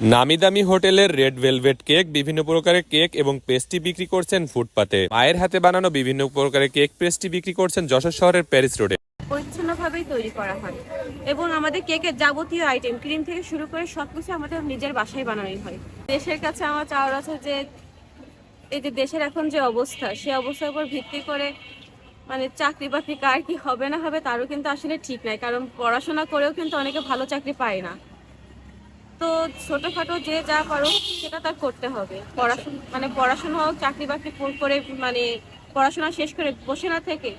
নামি দামি হোটেলের রেড ভেলভেট কেক, বিভিন্ন প্রকারের কেক এবং পেস্ট্রি বিক্রি করছেন ফুটপাতে। মায়ের হাতে বানানো বিভিন্ন প্রকারের কেক পেস্ট্রি বিক্রি করছেন যশোর শহরের প্যারিস রোডে। পরিচ্ছন্নভাবেই তৈরি করা হয় এবং আমাদের কেকের যাবতীয় আইটেম, ক্রিম থেকে শুরু করে সব কিছু আমাদের নিজের বাসায় বানানোই হয়। দেশের কাছে আমার চাওয়ার আছে যে দেশের এখন যে অবস্থা অবস্থার উপর ভিত্তি করে মানে চাকরি বাকরি কার কি হবে না হবে তারও কিন্তু আসলে ঠিক নাই, কারণ পড়াশোনা করেও কিন্তু অনেকে ভালো চাকরি পায় না। তো ছোটখাটো যে যা পারো সেটা তার করতে হবে। পড়াশোনা মানে পড়াশোনা হোক, চাকরি বাকরি করে মানে পড়াশোনা শেষ করে বসে না থেকে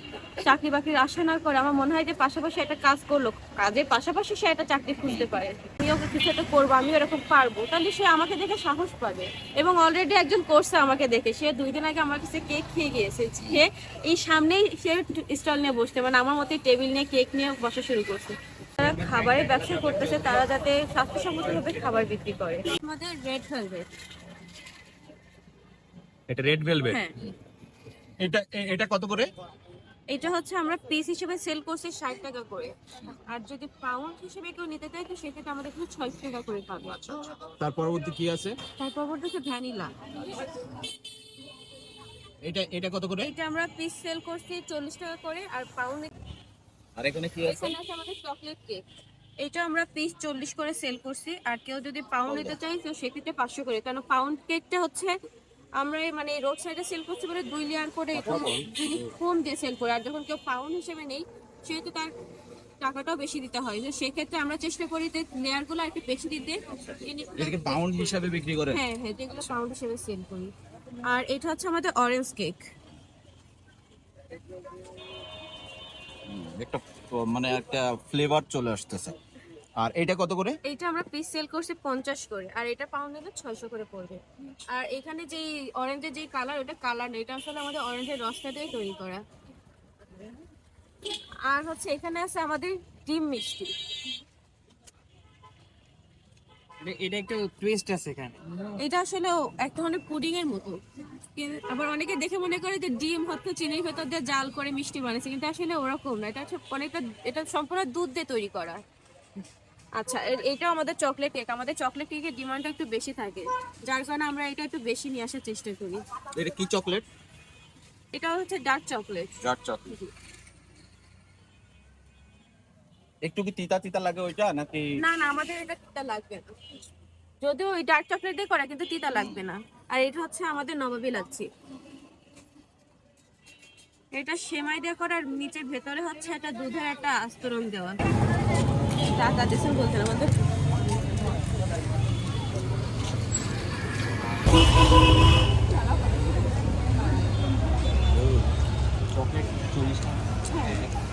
চাকরি বাকরির আশা না করে আমার মনে হয় যে পাশাপাশি একটা কাজ করল। কাজের পাশাপাশি সে একটা চাকরি খুঁজতে পারে। আমিও কিছু একটা করব, আমিও এরকম পারব। তাহলে সে আমাকে দেখে সাহস পাবে। এবং অলরেডি একজন করছে আমাকে দেখে। সে দুই দিন আগে আমার কাছে কেক খেয়ে গিয়েছে। সে এই সামনেই সে স্টল নিয়ে বসতে মানে আমার মতে টেবিল নিয়ে কেক নিয়ে বসা শুরু করছে। খাবারের ব্যবসা করতেছে তারা যাতে স্বাস্থ্যসম্মতভাবে খাবার বিক্রি করে। আমাদের রেড ভেলভেট এটা রেড ভেলভেট হ্যাঁ। এটা এটা কত করে? এটা হচ্ছে আমরা পিস হিসেবে সেল করছি ষাট টাকা করে। আর যদি পাউন্ড হিসেবে কেউ নিতে চায় তো সেক্ষেত্রে আমাদের ছয়শো টাকা করে পাবে তার পরবর্তী কি আছে? তারপর হচ্ছে ভ্যানিলা এটা এটা কত করে? এটা আমরা পিস সেল করছি চল্লিশ টাকা করে আর পাউন্ড আর এখানে কি আছে? এখানে আছে আমাদের চকলেট কেক এটা আমরা পিস চল্লিশ করে সেল করছি। আর কেউ যদি পাউন্ড নিতে চাই তো সেক্ষেত্রে পাঁচশো করে। কারণ পাউন্ড কেকটা হচ্ছে আমরা মানে রোড সাইডে সেল করছি বলে দুই লেয়ার করে ফোম দিয়ে সেল করে। আর যখন কেউ পাউন্ড হিসেবে নেই সেহেতু তার টাকাটাও বেশি দিতে হয়। তো সেক্ষেত্রে আমরা চেষ্টা করি যে লেয়ারগুলো একটু বেশি দিতে। জিনিসগুলো- এটাকে পাউন্ড হিসাবে বিক্রি করে? হ্যাঁ হ্যাঁ যেগুলো পাউন্ড হিসেবে সেল করি। আর এটা হচ্ছে আমাদের অরেঞ্জ কেক একটা মানে একটা ফ্লেভার চলে আসতেছে। আর এটা কত করে? এইটা আমরা পিস সেল করছি পঞ্চাশ করে আর এটা পাউন্ড হলে ছয়শো করে পড়বে। আর এখানে যেই অরেঞ্জের যেই কালার ওটা কালার এটা আসলে আমাদের অরেঞ্জের রসটা দিয়ে তৈরি করা। আর হচ্ছে এখানে আছে আমাদের ডিম মিষ্টি। এটা একটু টুইস্ট আছে এখানে। এটা আসলে এক ধরনের পুডিং এর মতো। আবার অনেকে দেখে মনে করে যে ডিম হচ্ছে চিনির ভেতর দিয়ে জাল করে মিষ্টি কিন্তু আসলে ওরকম না। এটা হচ্ছে অনেকটা এটা সম্পূর্ণ দুধ দিয়ে তৈরি করা। আচ্ছা এটাও আমাদের চকলেট কেক আমাদের চকলেট কেকের ডিমান্ডটা একটু বেশি থাকে। যার কারণে আমরা এটা একটু বেশি নিয়ে আসার চেষ্টা করি। এটা কি চকলেট এটা হচ্ছে ডার্ক চকলেট ডার্ক চকলেট একটু কি তিতা তিতা লাগে ওইটা নাকি না না আমাদের এটা তিতা লাগবে না। যদিও ওই ডার্ক চকলেট দিয়ে করা কিন্তু তিতা লাগবে না। আর এটা হচ্ছে আমাদের নবাবী লাচ্ছি। এটা সেমাই দেওয়া করার নিচের ভেতরে হচ্ছে একটা দুধের একটা আস্তরণ দেওয়া। টাকা দিয়েছেন বলতে আমাদের? চল্লিশ টাকা। হ্যাঁ।